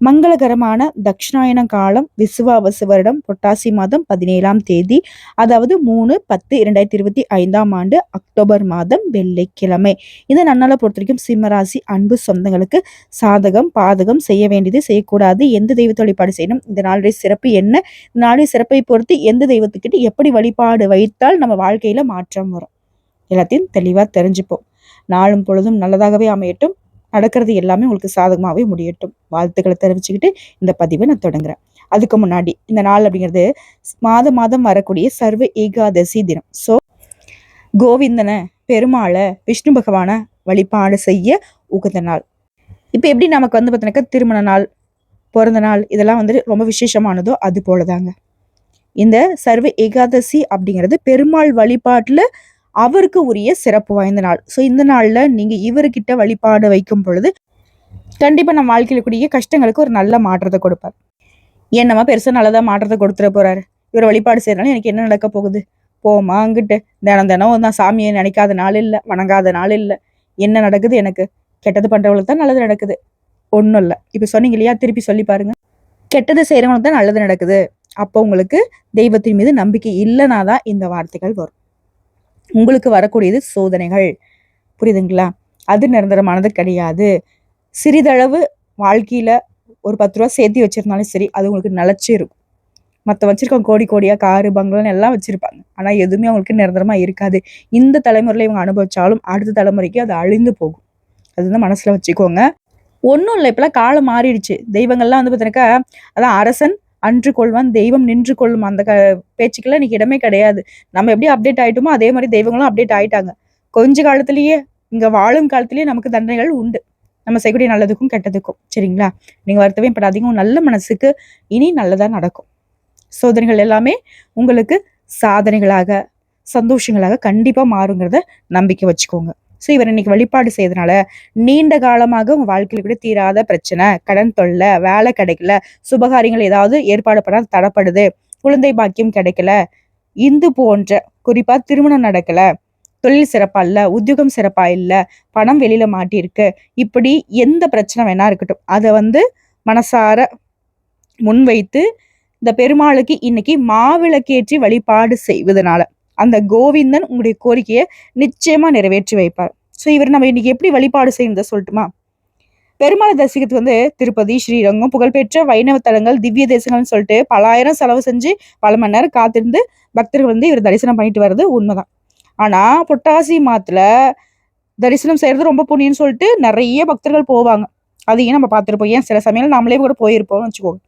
மங்களகரமான தட்சிணாயன காலம் விசுவாவசு வருடம் புரட்டாசி மாதம் பதினேழாம் தேதி அதாவது மூணு பத்து இரண்டாயிரத்தி இருபத்தி ஐந்தாம் ஆண்டு அக்டோபர் மாதம் வெள்ளிக்கிழமை. இந்த நன்னால பொறுத்த வரைக்கும் சிம்மராசி அன்பு சொந்தங்களுக்கு சாதகம் பாதகம் செய்ய வேண்டியது செய்யக்கூடாது. எந்த தெய்வத்தை வழிபாடு செய்யணும்? இந்த நாளுடைய சிறப்பு என்ன? இந்த நாளுடைய சிறப்பை பொறுத்து எந்த தெய்வத்துக்கிட்ட எப்படி வழிபாடு வைத்தால் நம்ம வாழ்க்கையில மாற்றம் வரும்? எல்லாத்தையும் தெளிவாக தெரிஞ்சுப்போம். நாளும் பொழுதும் நல்லதாகவே அமையட்டும். நடக்கிறது எல்லாமே உங்களுக்கு சாதகமாகவே முடியட்டும். வாழ்த்துக்களை தெரிவிச்சுக்கிட்டு இந்த பதிவை நான் தொடங்குறேன். அதுக்கு முன்னாடி இந்த நாள் அப்படிங்கிறது மாதம் மாதம் வரக்கூடிய சர்வ ஏகாதசி தினம். ஸோ கோவிந்தனை பெருமாளை விஷ்ணு பகவானை வழிபாடு செய்ய உகந்த நாள். இப்போ எப்படி நமக்கு வந்து பார்த்தீங்கன்னாக்கா திருமண நாள் பிறந்த நாள் இதெல்லாம் வந்து ரொம்ப விசேஷமானதோ அது போலதாங்க. இந்த சர்வ ஏகாதசி அப்படிங்கிறது பெருமாள் வழிபாட்டில் அவருக்கு உரிய சிறப்பு வாய்ந்த நாள். ஸோ இந்த நாளில் நீங்கள் இவர்கிட்ட வழிபாடு வைக்கும் பொழுது கண்டிப்பாக நம்ம வாழ்க்கையில் கூடிய கஷ்டங்களுக்கு ஒரு நல்ல மாற்றத்தை கொடுப்பார். என்னம்மா பெருசாக நல்லதாக மாற்றத்தை கொடுத்துட போகிறார் இவர் வழிபாடு செய்கிறனால எனக்கு என்ன நடக்க போகுது? போமா அங்கிட்டு. தினம் தினம் நான் சாமியை நினைக்காத நாள் இல்லை வணங்காத நாள் இல்லை. என்ன நடக்குது எனக்கு? கெட்டது பண்ணுறவங்களுக்கு தான் நல்லது நடக்குது. ஒன்றும் இல்லை. இப்போ சொன்னீங்க இல்லையா திருப்பி சொல்லி பாருங்க. கெட்டது செய்கிறவங்களுக்கு தான் நல்லது நடக்குது. அப்போ உங்களுக்கு தெய்வத்தின் மீது நம்பிக்கை இல்லைனா தான் இந்த வார்த்தைகள் வரும். உங்களுக்கு வரக்கூடியது சோதனைகள். புரியுதுங்களா? அது நிரந்தரமானது கிடையாது. சிறிதளவு வாழ்க்கையில் ஒரு பத்து ரூபா சேர்த்து வச்சுருந்தாலும் சரி அது உங்களுக்கு நிலச்சி இருக்கும். மற்ற வச்சிருக்கோம் கோடி கோடியா காரு பங்களான்னு எல்லாம் வச்சிருப்பாங்க. ஆனா எதுவுமே அவங்களுக்கு நிரந்தரமா இருக்காது. இந்த தலைமுறையில இவங்க அனுபவிச்சாலும் அடுத்த தலைமுறைக்கு அது அழிந்து போகும். அது வந்து மனசுல வச்சுக்கோங்க. ஒன்றும் இல்லை இப்பெல்லாம் காலம் மாறிடுச்சு. தெய்வங்கள்லாம் வந்து பார்த்தீங்கன்னாக்கா அதான் அரசன் அன்று கொள்வான் தெய்வம் நின்று கொள்ளும் அந்த க பேச்சுக்கெல்லாம் இன்னைக்கு இடமே கிடையாது. நம்ம எப்படி அப்டேட் ஆகிட்டோமோ அதே மாதிரி தெய்வங்களும் அப்டேட் ஆயிட்டாங்க. கொஞ்ச காலத்திலேயே இங்கே வாழும் காலத்திலேயே நமக்கு தண்டனைகள் உண்டு. நம்ம செய்யக்கூடிய நல்லதுக்கும் கெட்டதுக்கும். சரிங்களா? நீங்கள் வருத்தவே படாதீங்க நல்ல மனசுக்கு இனி நல்லதாக நடக்கும். சோதனைகள் எல்லாமே உங்களுக்கு சாதனைகளாக சந்தோஷங்களாக கண்டிப்பாக மாறுங்கிறத நம்பிக்கை வச்சுக்கோங்க. ஸோ இவர் இன்னைக்கு வழிபாடு செய்யறதுனால நீண்ட காலமாக உங்க வாழ்க்கையில் கூட தீராத பிரச்சனை கடன் தொல்லை வேலை கிடைக்கல சுபகாரியங்கள் ஏதாவது ஏற்பாடு பண்ண தடப்படுது குழந்தை பாக்கியம் கிடைக்கல இந்து போன்ற குறிப்பா திருமணம் நடக்கல தொழில் சிறப்பா இல்ல உத்தியோகம் சிறப்பா இல்ல பணம் வெளியில மாட்டியிருக்கு இப்படி எந்த பிரச்சனை வேணா இருக்கட்டும். அதை வந்து மனசார முன்வைத்து இந்த பெருமாளுக்கு இன்னைக்கு மாவிளக்கேற்றி வழிபாடு செய்வதனால. அந்த கோவிந்தன் உங்களுடைய கோரிக்கையை நிச்சயமா நிறைவேற்றி வைப்பார். ஸோ இவர் நம்ம இன்னைக்கு எப்படி வழிபாடு செய்யறத சொல்லட்டுமா? பெருமாள் தரிசிக்கிறதுக்கு வந்து திருப்பதி ஸ்ரீரங்கம் புகழ்பெற்ற வைணவ தலங்கள் திவ்ய தேசங்கள்னு சொல்லிட்டு பலாயிரம் செலவு செஞ்சு பல மணி நேரம் காத்திருந்து பக்தர்கள் வந்து இவர் தரிசனம் பண்ணிட்டு வர்றது உண்மைதான். ஆனா புட்டாசி மாத்துல தரிசனம் செய்யறது ரொம்ப புண்ணியம்னு சொல்லிட்டு நிறைய பக்தர்கள் போவாங்க. அதையும் நம்ம பார்த்துருப்போம். ஏன்? சில சமயம் நாமளே கூட போயிருப்போம்னு வச்சுக்கோங்க.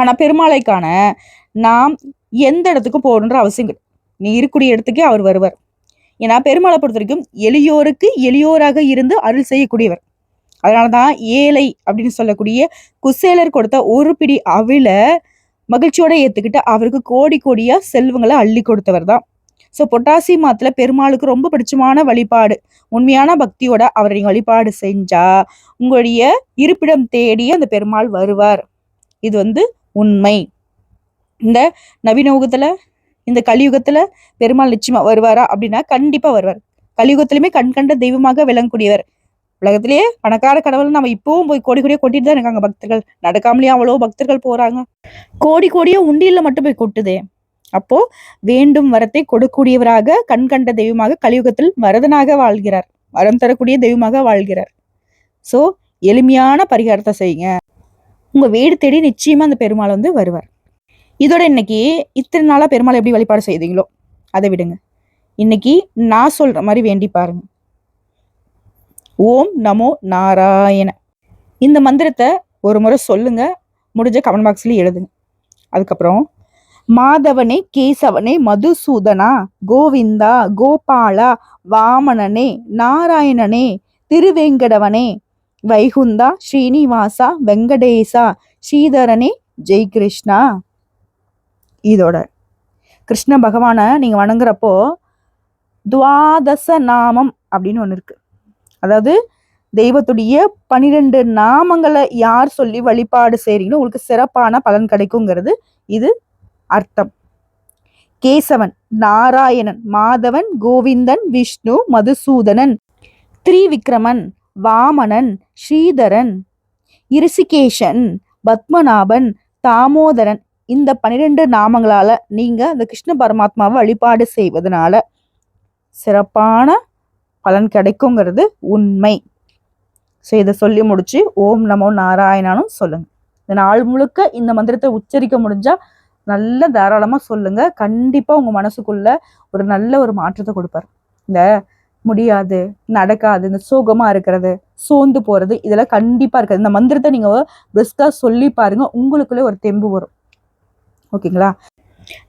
ஆனா பெருமாளைக்கான நாம் எந்த இடத்துக்கும் போகணுன்ற அவசியம் கிடையாது நீ இருக்கக்கூடிய இடத்துக்கே அவர் வருவார். ஏன்னா பெருமாளை பொறுத்த வரைக்கும் எளியோருக்கு எளியோராக இருந்து அருள் செய்யக்கூடியவர். அதனாலதான் ஏழை அப்படின்னு சொல்லக்கூடிய குசேலர் கொடுத்த ஒரு பிடி அவில மகிழ்ச்சியோட ஏத்துக்கிட்டு அவருக்கு கோடி கோடியா செல்வங்களை அள்ளி கொடுத்தவர் தான். ஸோ பொட்டாசி மாத்துல பெருமாளுக்கு ரொம்ப பிடிச்சமான வழிபாடு உண்மையான பக்தியோட அவரை நீங்கள் வழிபாடு செஞ்சா உங்களுடைய இருப்பிடம் தேடி அந்த பெருமாள் வருவார். இது வந்து உண்மை. இந்த நவீன உகத்துல இந்த கலியுகத்துல பெருமாள் நிச்சயமா வருவாரா அப்படின்னா கண்டிப்பா வருவார். கலியுகத்திலுமே கண் கண்ட தெய்வமாக விளங்கக்கூடியவர் உலகத்திலேயே பணக்கார கடவுள் நம்ம இப்பவும் போய் கோடி கோடியே கொட்டிட்டு தான் இருக்காங்க பக்தர்கள். நடக்காமலேயே அவ்வளோ பக்தர்கள் போறாங்க. கோடி கோடியே உண்டியில் மட்டும் போய் கொட்டுதே. அப்போ வேண்டும் வரத்தை கொடுக்கூடியவராக கண் கண்ட தெய்வமாக கலியுகத்தில் வரதனாக வாழ்கிறார். வரம் தரக்கூடிய தெய்வமாக வாழ்கிறார். சோ எளிமையான பரிகாரத்தை செய்யுங்க. உங்க வீடு தேடி நிச்சயமா அந்த பெருமாள் வந்து வருவார். இதோட இன்னைக்கு இத்தனை நாளாக பெருமாள் எப்படி வழிபாடு செய்தீங்களோ அதை விடுங்க. இன்னைக்கு நான் சொல்ற மாதிரி வேண்டி பாருங்க. ஓம் நமோ நாராயண. இந்த மந்திரத்தை ஒரு முறை சொல்லுங்க முடிஞ்ச கமெண்ட் பாக்ஸ்லேயே எழுதுங்க. அதுக்கப்புறம் மாதவனே கேசவனே மதுசூதனா கோவிந்தா கோபாலா வாமனனே நாராயணனே திருவேங்கடவனே வைகுந்தா ஸ்ரீனிவாசா வெங்கடேசா ஸ்ரீதரனே ஜெய் கிருஷ்ணா. இதோட. கிருஷ்ண பகவானை நீங்கள் வணங்குறப்போ துவாதச நாமம் அப்படின்னு ஒன்று இருக்குது அதாவது தெய்வத்துடைய பனிரெண்டு நாமங்களை யார் சொல்லி வழிபாடு செய்கிறீங்களோ உங்களுக்கு சிறப்பான பலன் கிடைக்குங்கிறது இது அர்த்தம். கேசவன் நாராயணன் மாதவன் கோவிந்தன் விஷ்ணு மதுசூதனன் திரிவிக்ரமன் வாமனன் ஸ்ரீதரன் இருசிகேஷன் பத்மநாபன் தாமோதரன் இந்த பன்னிரெண்டு நாமங்களால நீங்க அந்த கிருஷ்ண பரமாத்மாவை வழிபாடு செய்வதனால சிறப்பான பலன் கிடைக்குங்கிறது உண்மை. ஸோ இதை சொல்லி முடிச்சு ஓம் நமோ நாராயணனும் சொல்லுங்க. இந்த நாள் முழுக்க இந்த மந்திரத்தை உச்சரிக்க முடிஞ்சா நல்ல தாராளமா சொல்லுங்க. கண்டிப்பா உங்க மனசுக்குள்ள ஒரு நல்ல ஒரு மாற்றத்தை கொடுப்பாரு. இந்த முடியாது நடக்காது இந்த சோகமா இருக்கிறது சோர்ந்து போறது இதெல்லாம் கண்டிப்பா இருக்காது. இந்த மந்திரத்தை நீங்க பிரிஸ்கா சொல்லி பாருங்க உங்களுக்குள்ளே ஒரு தெம்பு வரும். ஓகேங்களா?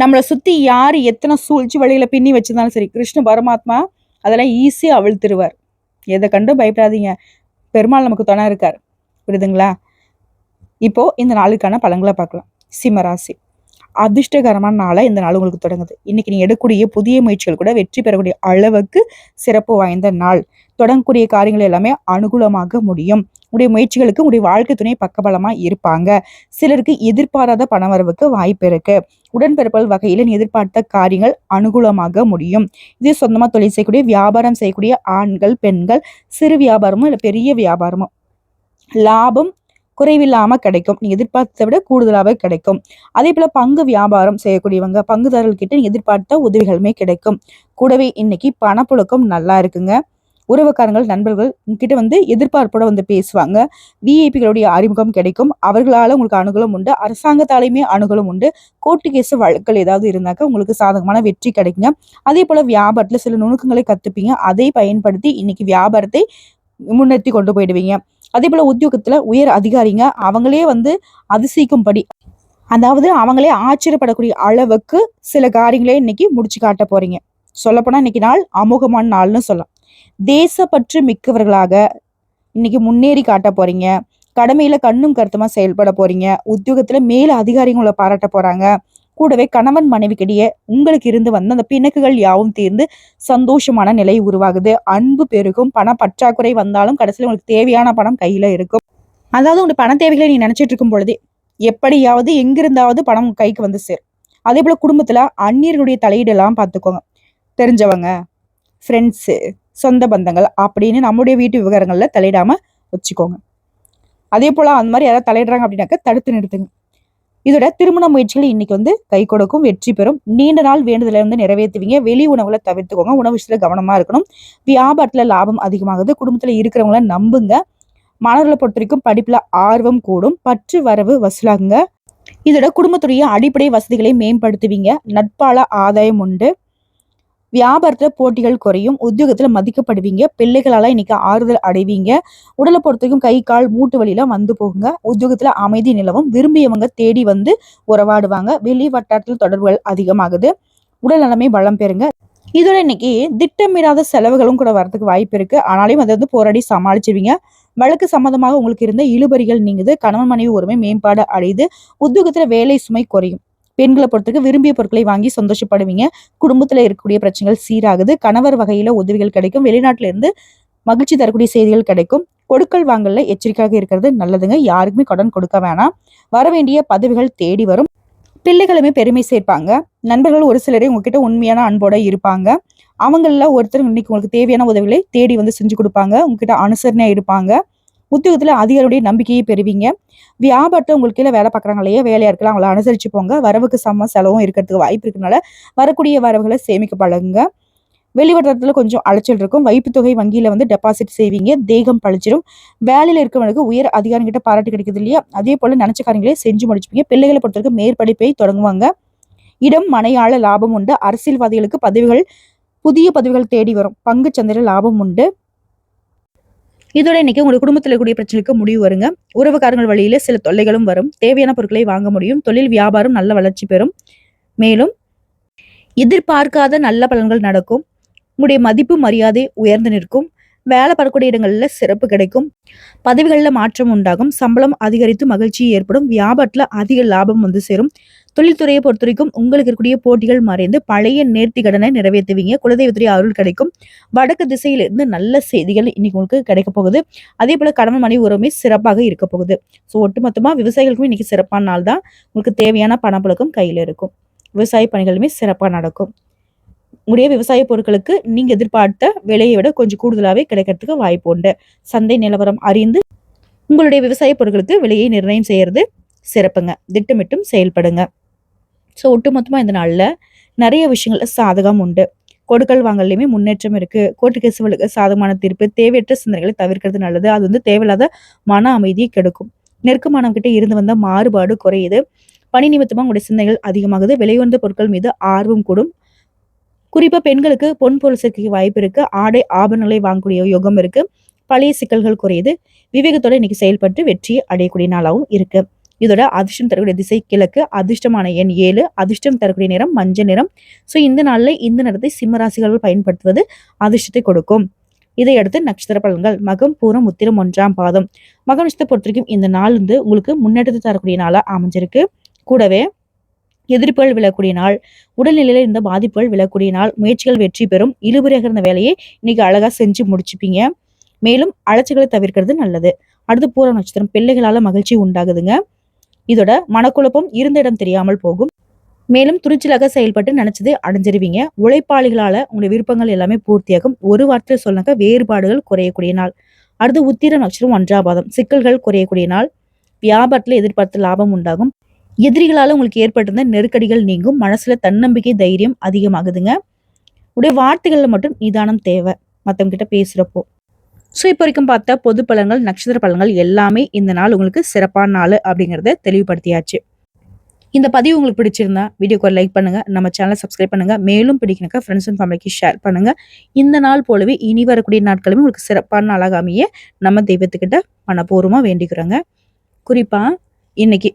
நம்மளை சுத்தி யார் எத்தனை சூழ்ச்சி வழியில பின்னி வச்சிருந்தாலும் சரி கிருஷ்ண பரமாத்மா அதெல்லாம் ஈஸியாக அவிழ்த்துருவார். எதை கண்டு பயப்படாதீங்க. பெருமாள் நமக்கு துணை இருக்கார். புரியுதுங்களா? இப்போ இந்த நாளுக்கான பழங்களை பார்க்கலாம். சிம்மராசி அதிர்ஷ்டகரமான நாளாக இந்த நாள் உங்களுக்கு தொடங்குது. இன்னைக்கு நீ எடுக்கக்கூடிய புதிய முயற்சிகள் கூட வெற்றி பெறக்கூடிய அளவுக்கு சிறப்பு வாய்ந்த நாள். தொடங்கக்கூடிய காரியங்கள் எல்லாமே அனுகூலமாக முடியும். உடைய முயற்சிகளுக்கு உடைய வாழ்க்கை துணை பக்கபலமா இருப்பாங்க. சிலருக்கு எதிர்பாராத பணவரவுக்கு வாய்ப்பு இருக்கு. உடன்பிறப்பல் வகையில் நீ எதிர்பார்த்த காரியங்கள் அனுகூலமாக முடியும். இது சொந்தமா தொழில் செய்யக்கூடிய வியாபாரம் செய்யக்கூடிய ஆண்கள் பெண்கள் சிறு வியாபாரமும் இல்லை பெரிய வியாபாரமும் லாபம் குறைவில்லாம கிடைக்கும். நீ எதிர்பார்த்ததை விட கூடுதலாகவே கிடைக்கும். அதே போல பங்கு வியாபாரம் செய்யக்கூடியவங்க பங்குதாரர்கிட்ட நீ எதிர்பார்த்த உதவிகளுமே கிடைக்கும். கூடவே இன்னைக்கு பணப்புழக்கம் நல்லா இருக்குங்க. உறவுக்காரங்கள் நண்பர்கள் உங்ககிட்ட வந்து எதிர்பார்ப்போட வந்து பேசுவாங்க. விஐபிகளுடைய அறிமுகம் கிடைக்கும். அவர்களால் உங்களுக்கு அணுகலும் உண்டு. அரசாங்கத்தாலையுமே அணுகலும் உண்டு. கோர்ட்டு கேஸ் வழக்குகள் ஏதாவது இருந்தாக்க உங்களுக்கு சாதகமான வெற்றி கிடைக்குங்க. அதே போல வியாபாரத்தில் சில நுணுக்கங்களை கத்துப்பீங்க. அதை பயன்படுத்தி இன்னைக்கு வியாபாரத்தை முன்னேற்றி கொண்டு போயிடுவீங்க. அதே போல உத்தியோகத்துல உயர் அதிகாரிங்க அவங்களே வந்து அதிசயிக்கும்படி. அதாவது அவங்களே ஆச்சரியப்படக்கூடிய அளவுக்கு சில காரியங்களே இன்னைக்கு முடிச்சு காட்ட போறீங்க. சொல்லப்போனா இன்னைக்கு நாள் அமோகமான நாள்னு சொல்லலாம். தேசப்பற்று மிக்கவர்களாக இன்னைக்கு முன்னேறி காட்ட போறீங்க. கடமையில கண்ணும் கருத்துமா செயல்பட போறீங்க. உத்தியோகத்துல மேல அதிகாரிகளை பாராட்ட போறாங்க. கூடவே கணவன் மனைவிக்கிடையே உங்களுக்கு இருந்து வந்த அந்த பிணக்குகள் யாவும் தீர்ந்து சந்தோஷமான நிலை உருவாகுது. அன்பு பெருகும் பண பற்றாக்குறை வந்தாலும் கடைசியில் உங்களுக்கு தேவையான பணம் கையில இருக்கும். அதாவது உங்க பண தேவைகளை நீ நினைச்சிட்டு இருக்கும் பொழுதே எப்படியாவது எங்கிருந்தாவது பணம் கைக்கு வந்து சேரும். அதே போல குடும்பத்துல அந்நியர்களுடைய தலையீடெல்லாம் பார்த்துக்கோங்க. தெரிஞ்சவங்க ஃப்ரெண்ட்ஸு சொந்த பந்தங்கள் அப்படின்னு நம்முடைய வீட்டு விவகாரங்களில் தலையிடாமல் வச்சுக்கோங்க. அதே போல் அந்த மாதிரி யாராவது தலையிடுறாங்க அப்படின்னாக்க தடுத்து நிறுத்துங்க. இதோட திருமண முயற்சிகள் இன்னைக்கு வந்து கை கொடுக்கும் வெற்றி பெறும். நீண்ட நாள் வேண்டுதலை வந்து நிறைவேற்றுவீங்க. வெளி உணவுல தவிர்த்துக்கோங்க. உணவு விஷயத்துல கவனமா இருக்கணும். வியாபாரத்துல லாபம் அதிகமாகுது. குடும்பத்துல இருக்கிறவங்கள நம்புங்க. மாணவர்களை பொறுத்த வரைக்கும் படிப்புல ஆர்வம் கூடும். பற்று வரவு வசூலாகுங்க. இதோட குடும்பத்துடைய அடிப்படை வசதிகளை மேம்படுத்துவீங்க. நட்பால ஆதாயம் உண்டு. வியாபாரத்தில் போட்டிகள் குறையும் உத்தியோகத்தில் மதிக்கப்படுவீங்க பிள்ளைகளால் இன்னைக்கு ஆறுதல் அடைவீங்க. உடலை பொறுத்தவரைக்கும் கை கால் மூட்டு வழியெல்லாம் வந்து போகுங்க. உத்தியோகத்தில் அமைதி நிலவும். விரும்பியவங்க தேடி வந்து உறவாடுவாங்க. வெளி வட்டாரத்தில் தொடர்புகள் அதிகமாகுது. உடல் நலமே வளம் பெறுங்க. இதோட இன்னைக்கு திட்டமிடாத செலவுகளும் கூட வரதுக்கு வாய்ப்பு இருக்கு. ஆனாலும் அதை வந்து போராடி சமாளிச்சுவீங்க. வழக்கு சம்மந்தமாக உங்களுக்கு இருந்த இழுபறிகள் நீங்குது. கணவன் மனைவி உரிமை மேம்பாடு அடையுது. உத்தியோகத்தில் வேலை சுமை குறையும். பெண்களை பொறுத்தவரைக்கும் விரும்பிய பொருட்களை வாங்கி சந்தோஷப்படுவீங்க. குடும்பத்தில் இருக்கக்கூடிய பிரச்சனைகள் சீராகுது. கணவர் வகையில் உதவிகள் கிடைக்கும். வெளிநாட்டில இருந்து மகிழ்ச்சி தரக்கூடிய செய்திகள் கிடைக்கும். கொடுக்கல் வாங்கல எச்சரிக்கையாக இருக்கிறது நல்லதுங்க. யாருக்குமே கடன் கொடுக்க வேணாம். வர வேண்டிய பதவிகள் தேடி வரும். பிள்ளைகளுமே பெருமை சேர்ப்பாங்க. நண்பர்கள் ஒரு சிலரே உங்ககிட்ட உண்மையான அன்போட இருப்பாங்க. அவங்கள ஒருத்தர் இன்னைக்கு உங்களுக்கு தேவையான உதவிகளை தேடி வந்து செஞ்சு கொடுப்பாங்க. உங்ககிட்ட அனுசரணையா இருப்பாங்க. உத்தியோகத்தில் அதிகாரியுடைய நம்பிக்கையை பெறுவீங்க. வியாபாரத்தை உங்களுக்கு கீழே வேலை பார்க்குறாங்க இல்லையா வேலையா இருக்கலாம். அவங்கள அனுசரிச்சு போங்க. வரவுக்கு சம செலவும் இருக்கிறதுக்கு வாய்ப்பு இருக்கனால வரக்கூடிய வரவுகளை சேமிக்க பழகுங்க. வெளிவட்டத்தில் கொஞ்சம் அலைச்சல் இருக்கும். வைப்பு தொகை வங்கியில் வந்து டெபாசிட் செய்வீங்க. தேகம் பழிச்சிடும் வேலையில் இருக்கிறவங்களுக்கு உயர் அதிகாரிகிட்ட பாராட்டு கிடைக்குது இல்லையா? அதே போல் நினச்ச காரியங்களே செஞ்சு முடிச்சுப்பீங்க. பிள்ளைகளை பொறுத்தவரைக்கும் மேற்படிப்பை தொடங்குவாங்க. இடம் மனையாள லாபம் உண்டு. அரசியல்வாதிகளுக்கு பதவிகள் புதிய பதவிகள் தேடி வரும். பங்கு சந்தையில் லாபம் உண்டு. இதோட இன்னைக்கு உங்க குடும்பத்தில் கூடிய பிரச்சனைக்கு முடிவு வருங்க. உறவுக்காரங்கள் வழியில சில தொல்லைகளும் வரும். தேவையான பொருட்களை வாங்க முடியும். தொழில் வியாபாரம் நல்ல வளர்ச்சி பெறும். மேலும் எதிர்பார்க்காத நல்ல பலன்கள் நடக்கும். உங்களுடைய மதிப்பு மரியாதை உயர்ந்து நிற்கும். வேலை படக்கூடிய இடங்கள்ல சிறப்பு கிடைக்கும். பதவிகளில் மாற்றம் உண்டாகும். சம்பளம் அதிகரித்து மகிழ்ச்சி ஏற்படும். வியாபாரத்துல அதிக லாபம் வந்து சேரும். தொழில்துறையை பொறுத்த வரைக்கும் உங்களுக்கு இருக்கக்கூடிய போட்டிகள் மறைந்து பழைய நேர்த்தி கடனை நிறைவேற்றுவீங்க. குலதெய்வத்துடைய அருள் கிடைக்கும். வடக்கு திசையிலிருந்து நல்ல செய்திகள் இன்னைக்கு உங்களுக்கு கிடைக்க போகுது. அதே போல கடமை மனைவி உறவுமே சிறப்பாக இருக்க போகுது. ஸோ ஒட்டுமொத்தமா விவசாயிகளுக்கும் இன்னைக்கு சிறப்பான நாள் தான். உங்களுக்கு தேவையான பணப்புழக்கம் கையில் இருக்கும். விவசாய பணிகளுமே சிறப்பாக நடக்கும். உங்களுடைய விவசாய பொருட்களுக்கு நீங்க எதிர்பார்த்த விலையை விட கொஞ்சம் கூடுதலாகவே கிடைக்கிறதுக்கு வாய்ப்பு உண்டு. சந்தை நிலவரம் அறிந்து உங்களுடைய விவசாய பொருட்களுக்கு விலையை நிர்ணயம் செய்யறது சிறப்புங்க. திட்டமிட்டும் செயல்படுங்க. ஸோ ஒட்டுமொத்தமாக இந்த நாளில் நிறைய விஷயங்கள் சாதகம் உண்டு. கொடுக்கல் வாங்கலையுமே முன்னேற்றம் இருக்குது கோர்ட்டு கேசுகளுக்கு சாதகமான தீர்ப்பு தேவையற்ற சிந்தனைகளை தவிர்க்கிறது நல்லது. அது வந்து தேவையில்லாத மன அமைதியை கெடுக்கும். நெருக்கமானவங்கிட்ட இருந்து வந்த மாறுபாடு குறையுது. பணி நிமித்தமாக உங்களுடைய சிந்தனைகள் அதிகமாகுது. விலையுயர்ந்த பொருட்கள் மீது ஆர்வம் கூடும். குறிப்பாக பெண்களுக்கு பொன் பொருள் சேர்க்கைக்கு வாய்ப்பு இருக்குது ஆடை ஆபரணங்களை வாங்கக்கூடிய யோகம் இருக்குது பழைய சிக்கல்கள் குறையுது. விவேகத்தோட இன்னைக்கு செயல்பட்டு வெற்றியை அடையக்கூடிய நாளாகவும் இருக்குது இதோட அதிர்ஷ்டம் தரக்கூடிய திசை கிழக்கு அதிர்ஷ்டமான எண் ஏழு அதிர்ஷ்டம் தரக்கூடிய நிறம் மஞ்சள் நிறம். ஸோ இந்த நாளில் இந்த நிறத்தை சிம்மராசிகள் பயன்படுத்துவது அதிர்ஷ்டத்தை கொடுக்கும். இதையடுத்து நட்சத்திர பலன்கள். மகம் பூரம் உத்திரம் ஒன்றாம் பாதம். மகம் நட்சத்திரத்தை பொறுத்த வரைக்கும் இந்த நாள் வந்து உங்களுக்கு முன்னேற்றத்தை தரக்கூடிய நாளாக அமைஞ்சிருக்கு. கூடவே எதிர்ப்புகள் விழக்கூடிய நாள் உடல்நிலையில இருந்த பாதிப்புகள் விழக்கூடிய நாள் முயற்சிகள் வெற்றி பெறும் இழுபறியாக இருந்த வேலையை இன்னைக்கு அழகா செஞ்சு முடிச்சுப்பீங்க. மேலும் அலைச்சல்களை தவிர்க்கிறது நல்லது. அடுத்து பூர நட்சத்திரம். பிள்ளைகளால மகிழ்ச்சி உண்டாகுதுங்க. இதோட மனக்குழப்பம் இருந்த இடம் தெரியாமல் போகும். மேலும் துணிச்சலாக செயல்பட்டு நினைச்சதை அடைஞ்சிருவீங்க. உழைப்பாளிகளால உங்களுடைய விருப்பங்கள் எல்லாமே பூர்த்தியாகும். ஒரு வார்த்தையில் சொன்னாக்க வேறுபாடுகள் குறையக்கூடிய நாள். அடுத்து உத்திர நட்சத்திரம் ஒன்றாம் பாதம். சிக்கல்கள் குறையக்கூடிய நாள். வியாபாரத்தில் எதிர்பார்த்த லாபம் உண்டாகும். எதிரிகளால் உங்களுக்கு ஏற்பட்டிருந்த நெருக்கடிகள் நீங்கும். மனசுல தன்னம்பிக்கை தைரியம் அதிகமாகுதுங்க. உடைய வார்த்தைகளில் மட்டும் நிதானம் தேவை. மற்றவங்க கிட்ட பேசுறப்போ. ஸோ இப்போ வரைக்கும் பார்த்தா பொது பலன்கள் நட்சத்திர பலன்கள் எல்லாமே இந்த நாள் உங்களுக்கு சிறப்பான நாள் அப்படிங்கிறத தெளிவுபடுத்தியாச்சு. இந்த பதிவு உங்களுக்கு பிடிச்சிருந்தா வீடியோக்கு லைக் பண்ணுங்க நம்ம சேனலை சப்ஸ்கிரைப் பண்ணுங்க மேலும் பிடிக்கணுக்கா ஃப்ரெண்ட்ஸ் அண்ட் ஃபேமிலிக்கு ஷேர் பண்ணுங்க. இந்த நாள் போலவே இனி வரக்கூடிய நாட்களுமே உங்களுக்கு சிறப்பான நாளாக அமைய நம்ம தெய்வத்துக்கிட்ட மனப்பூர்வமாக வேண்டிக்கிறோங்க. குறிப்பாக இன்னைக்கு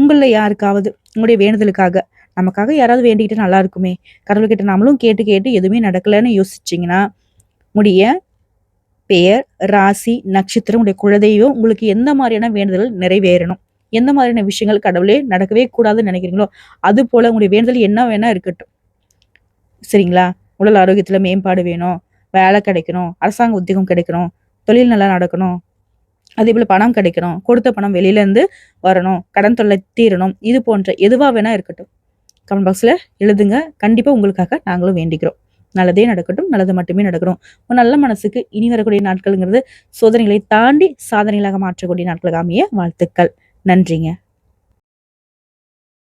உங்களில் யாருக்காவது உங்களுடைய வேண்டுதலுக்காக நமக்காக யாராவது வேண்டிக்கிட்டு நல்லா இருக்குமே. கடவுள்கிட்ட நம்மளும் கேட்டு கேட்டு எதுவுமே நடக்கலைன்னு யோசிச்சிங்கன்னா முடிய பெயர் ராசி நட்சத்திரம் உடைய குலதெய்வம் உங்களுக்கு எந்த மாதிரியான வேண்டுதல் நிறைவேறணும்? எந்த மாதிரியான விஷயங்கள் கடவுளே நடக்கவே கூடாதுன்னு நினைக்கிறீங்களோ அது போல உங்களுடைய வேண்டுதல் என்ன வேணா இருக்கட்டும். சரிங்களா? உடல் ஆரோக்கியத்தில் மேம்பாடு வேணும் வேலை கிடைக்கணும் அரசாங்க உத்தியோகம் கிடைக்கணும் தொழில் நல்லா நடக்கணும் அதே போல பணம் கிடைக்கணும் கொடுத்த பணம் வெளியிலேருந்து வரணும் கடன் தொல்லை தீரணும் இது போன்ற எதுவாக வேணா இருக்கட்டும். கமெண்ட் பாக்ஸில் எழுதுங்க. கண்டிப்பாக உங்களுக்காக நாங்களும் வேண்டிக்கிறோம். நல்லதே நடக்கட்டும் நல்லது மட்டுமே நடக்கணும். ஒரு நல்ல மனசுக்கு இனி வரக்கூடிய நாட்கள்ங்கிறது சோதனைகளை தாண்டி சாதனைகளாக மாற்றக்கூடிய நாட்களாக அமைய வாழ்த்துக்கள். நன்றிங்க.